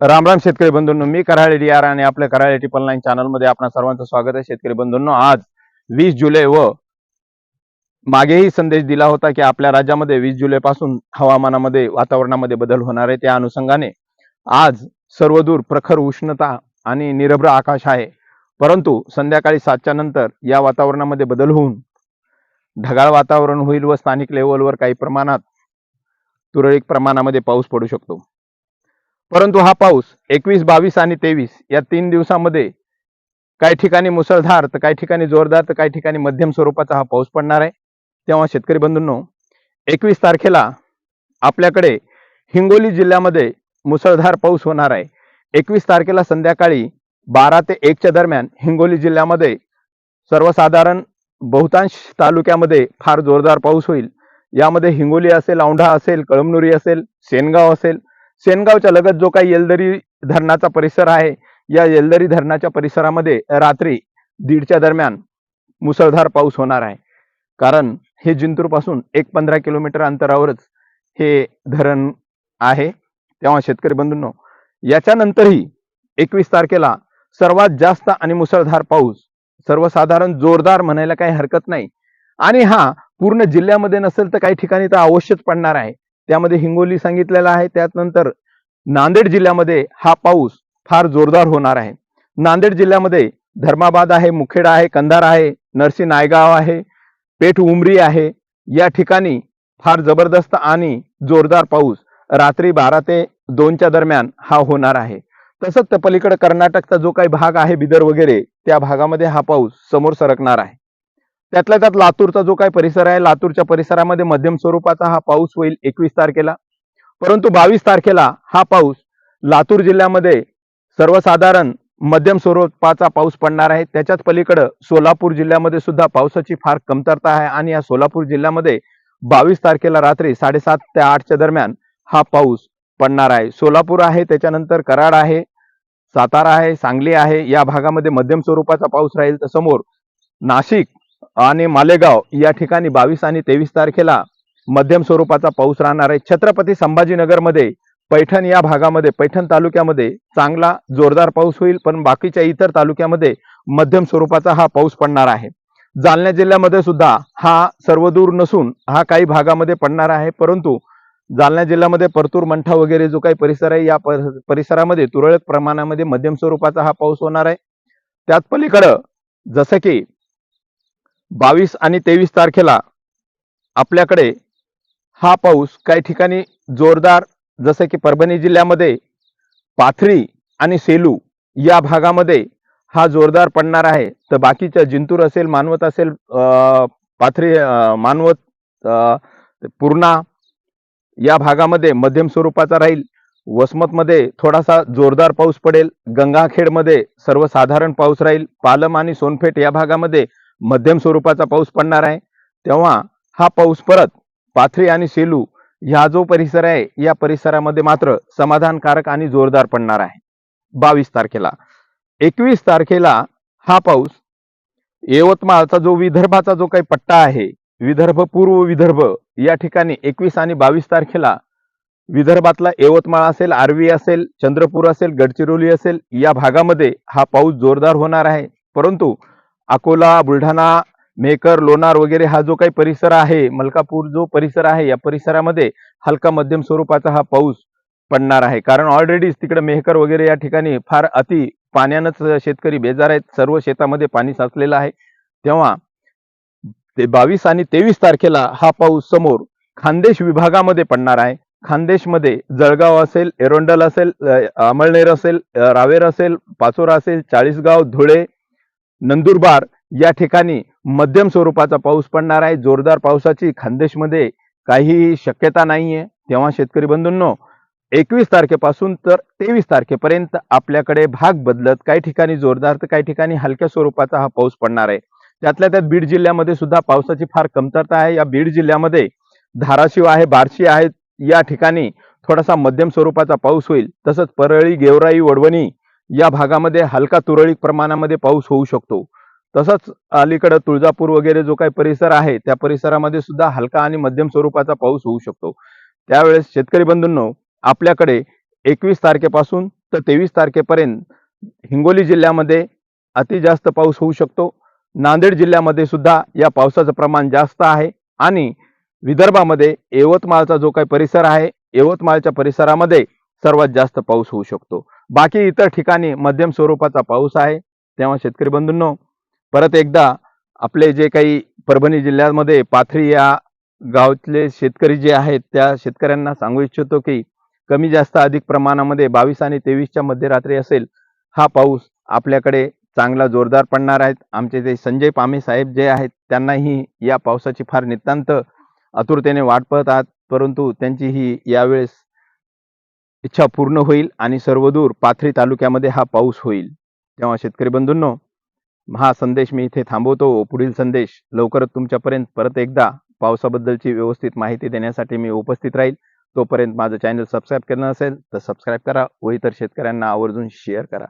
राम राम शेतकरी बंधूंनो मी Karale D R आणि आपल्या कराळे टिपल नाईन चॅनलमध्ये आपण सर्वांचं स्वागत आहे. शेतकरी बंधूंनो आज वीस जुलै व मागेही संदेश दिला होता की आपल्या राज्यामध्ये वीस जुलै पासून हवामानामध्ये वातावरणामध्ये बदल होणार आहे. त्या अनुषंगाने आज सर्वदूर प्रखर उष्णता आणि निरभ्र आकाश आहे. परंतु संध्याकाळी सातच्या नंतर या वातावरणामध्ये बदल होऊन ढगाळ वातावरण होईल व स्थानिक लेवलवर काही प्रमाणात तुरळक प्रमाणामध्ये पाऊस पडू शकतो. परंतु हा पाऊस एकवीस बावीस आणि तेवीस या तीन दिवसामध्ये काही ठिकाणी मुसळधार तर काही ठिकाणी जोरदार तर काही ठिकाणी मध्यम स्वरूपाचा हा पाऊस पडणार आहे. तेव्हा शेतकरी बंधूंनो एकवीस तारखेला आपल्याकडे हिंगोली जिल्ह्यामध्ये मुसळधार पाऊस होणार आहे. एकवीस तारखेला संध्याकाळी बारा ते एकच्या दरम्यान हिंगोली जिल्ह्यामध्ये सर्वसाधारण बहुतांश तालुक्यामध्ये फार जोरदार पाऊस होईल. यामध्ये हिंगोली असेल औंढा असेल कळमनुरी असेल सेनगाव असेल सेनगावच्या लगत जो काही येलदरी धरणाचा परिसर आहे या येलदरी धरणाच्या परिसरामध्ये रात्री दीडच्या दरम्यान मुसळधार पाऊस होणार आहे. कारण हे जिंतूरपासून एक पंधरा किलोमीटर अंतरावरच हे धरण आहे. तेव्हा शेतकरी बंधूंनो याच्यानंतरही एकवीस तारखेला सर्वात जास्त आणि मुसळधार पाऊस सर्वसाधारण जोरदार म्हणायला काही हरकत नाही. आणि हा पूर्ण जिल्ह्यामध्ये नसेल तर काही ठिकाणी तर अवश्यच पडणार आहे. त्यामध्ये हिंगोली सांगितलेला आहे. त्यानंतर नांदेड जिल्ह्यामध्ये हा पाऊस फार जोरदार होणार आहे. नांदेड जिल्ह्यामध्ये धर्माबाद आहे मुखेडा आहे कंधार आहे नरसी नायगाव आहे पेठ उमरी आहे. या ठिकाणी फार जबरदस्त आणि जोरदार पाऊस रात्री बारा ते दोनच्या दरम्यान हा होणार आहे. तसंच पलीकडे कर्नाटकचा जो काही भाग आहे बिदर वगैरे त्या भागामध्ये हा पाऊस समोर सरकणार आहे. त्यातल्या त्यात लातूरचा जो काही परिसर आहे लातूरच्या परिसरामध्ये मध्यम स्वरूपाचा हा पाऊस होईल एकवीस तारखेला. परंतु बावीस तारखेला हा पाऊस लातूर जिल्ह्यामध्ये सर्वसाधारण मध्यम स्वरूपाचा पाऊस पडणार आहे. त्याच्याच पलीकडं सोलापूर जिल्ह्यामध्ये सुद्धा पावसाची फार कमतरता आहे आणि या सोलापूर जिल्ह्यामध्ये बावीस तारखेला रात्री साडेसात ते आठच्या दरम्यान हा पाऊस पडणार आहे. सोलापूर आहे त्याच्यानंतर कराड आहे सातारा आहे सांगली आहे. या भागामध्ये मध्यम स्वरूपाचा पाऊस राहील. तर समोर नाशिक आणि मालेगाव या ठिकाणी बावीस आणि तेवीस तारखेला मध्यम स्वरूपाचा पाऊस राहणार आहे. छत्रपती संभाजीनगरमध्ये पैठण या भागामध्ये पैठण तालुक्यामध्ये चांगला जोरदार पाऊस होईल पण बाकीच्या इतर तालुक्यामध्ये मध्यम स्वरूपाचा हा पाऊस पडणार आहे. जालना जिल्ह्यामध्ये सुद्धा हा सर्वदूर नसून हा काही भागामध्ये पडणार आहे परंतु जालना जिल्ह्यामध्ये परतूर मंठा वगैरे जो काही परिसर आहे या पर- परिसरामध्ये तुरळक प्रमाणामध्ये मध्यम स्वरूपाचा हा पाऊस होणार आहे. त्याच पलीकडं जसं की बावीस आणि तेवीस तारखेला आपल्याकडे हा पाऊस काही ठिकाणी जोरदार जसे की परभणी जिल्ह्यामध्ये पाथरी आणि सेलू या भागामध्ये हा जोरदार पडणार आहे. तर बाकीच्या जिंतूर असेल मानवत असेल पाथरी मानवत पूर्णा या भागामध्ये मध्यम स्वरूपाचा राहील. वसमतमध्ये थोडासा जोरदार पाऊस पडेल. गंगाखेडमध्ये सर्वसाधारण पाऊस राहील. पालम आणि सोनपेठ या भागामध्ये मध्यम स्वरूपाचा पाऊस पडणार आहे. तेव्हा हा पाऊस परत पाथरी आणि सेलू ह्या जो परिसर आहे या परिसरामध्ये मात्र समाधानकारक आणि जोरदार पडणार आहे. बावीस तारखेला. एकवीस तारखेला हा पाऊस यवतमाळचा जो विदर्भाचा जो काही पट्टा आहे विदर्भ पूर्व विदर्भ या ठिकाणी एकवीस आणि बावीस तारखेला विदर्भातला यवतमाळ असेल आर्वी असेल चंद्रपूर असेल गडचिरोली असेल या भागामध्ये हा पाऊस जोरदार होणार आहे. परंतु अकोला बुलढाणा मेकर लोणार वगैरे हा जो काही परिसर आहे मलकापूर जो परिसर आहे या परिसरामध्ये हलका मध्यम स्वरूपाचा हा पाऊस पडणार आहे. कारण ऑलरेडीच तिकडे मेहकर वगैरे या ठिकाणी फार अति पाण्यानंच शेतकरी बेजार आहेत. सर्व शेतामध्ये पाणी साचलेलं आहे. तेव्हा ते बावीस आणि तेवीस तारखेला हा पाऊस समोर खानदेश विभागामध्ये पडणार आहे. खानदेशमध्ये जळगाव असेल एरोंडल असेल अमळनेर असेल रावेर असेल पाचोरा असेल चाळीसगाव धुळे नंदुरबार या ठिकाणी मध्यम स्वरूपाचा पाऊस पडणार आहे. जोरदार पावसाची खानदेशमध्ये काही शक्यता नाहीये. तेव्हा शेतकरी बंधूंनो एकवीस तारखेपासून तर तेवीस तारखेपर्यंत आपल्याकडे भाग बदलत काही ठिकाणी जोरदार तर काही ठिकाणी हलक्या स्वरूपाचा हा पाऊस पडणार आहे. त्यातल्या त्यात बीड जिल्ह्यामध्ये सुद्धा पावसाची फार कमतरता आहे. या बीड जिल्ह्यामध्ये धाराशिव आहे बार्शी आहे. या ठिकाणी थोडासा मध्यम स्वरूपाचा पाऊस होईल. तसंच परळी गेवराई वडवणी या भागामध्ये हलका तुरळक प्रमाणामध्ये पाऊस होऊ शकतो. तसंच अलीकडं तुळजापूर वगैरे जो काही परिसर आहे त्या परिसरामध्ये सुद्धा हलका आणि मध्यम स्वरूपाचा पाऊस होऊ शकतो. त्यावेळेस शेतकरी बंधूंनो आपल्याकडे एकवीस तारखेपासून तर तेवीस तारखेपर्यंत हिंगोली जिल्ह्यामध्ये अति जास्त पाऊस होऊ शकतो. नांदेड जिल्ह्यामध्ये सुद्धा या पावसाचं प्रमाण जास्त आहे आणि विदर्भामध्ये यवतमाळचा जो काही परिसर आहे यवतमाळच्या परिसरामध्ये सर्वात जास्त पाऊस होऊ शकतो. बाकी इतर ठिकाणी मध्यम स्वरूपाचा पाऊस आहे. तेव्हा शेतकरी बंधूंनो परत एकदा आपले जे काही परभणी जिल्ह्यामध्ये पाथरी या गावातले शेतकरी जे आहेत त्या शेतकऱ्यांना सांगू इच्छितो की कमी जास्त अधिक प्रमाणामध्ये बावीस आणि तेवीसच्या मध्यरात्री असेल हा पाऊस आपल्याकडे चांगला जोरदार पडणार आहेत आमचे जे संजय पामे साहेब जे आहेत त्यांनाही या पावसाची फार नितांत आतुरतेने वाट पाहत आहात परंतु त्यांची ही यावेळेस इच्छा पूर्ण होईल आणि सर्वदूर पाथरी तालुक्यामध्ये हा पाऊस होईल. तेव्हा शेतकरी बंधूंनो हा संदेश मी इथे थांबवतो. पुढील संदेश लवकरच तुमच्यापर्यंत परत एकदा पावसाबद्दलची व्यवस्थित माहिती देण्यासाठी मी उपस्थित राहील. तोपर्यंत माझं चॅनल सबस्क्राईब केलं नसेल तर सबस्क्राईब करा व इतर शेतकऱ्यांना आवर्जून शेअर करा.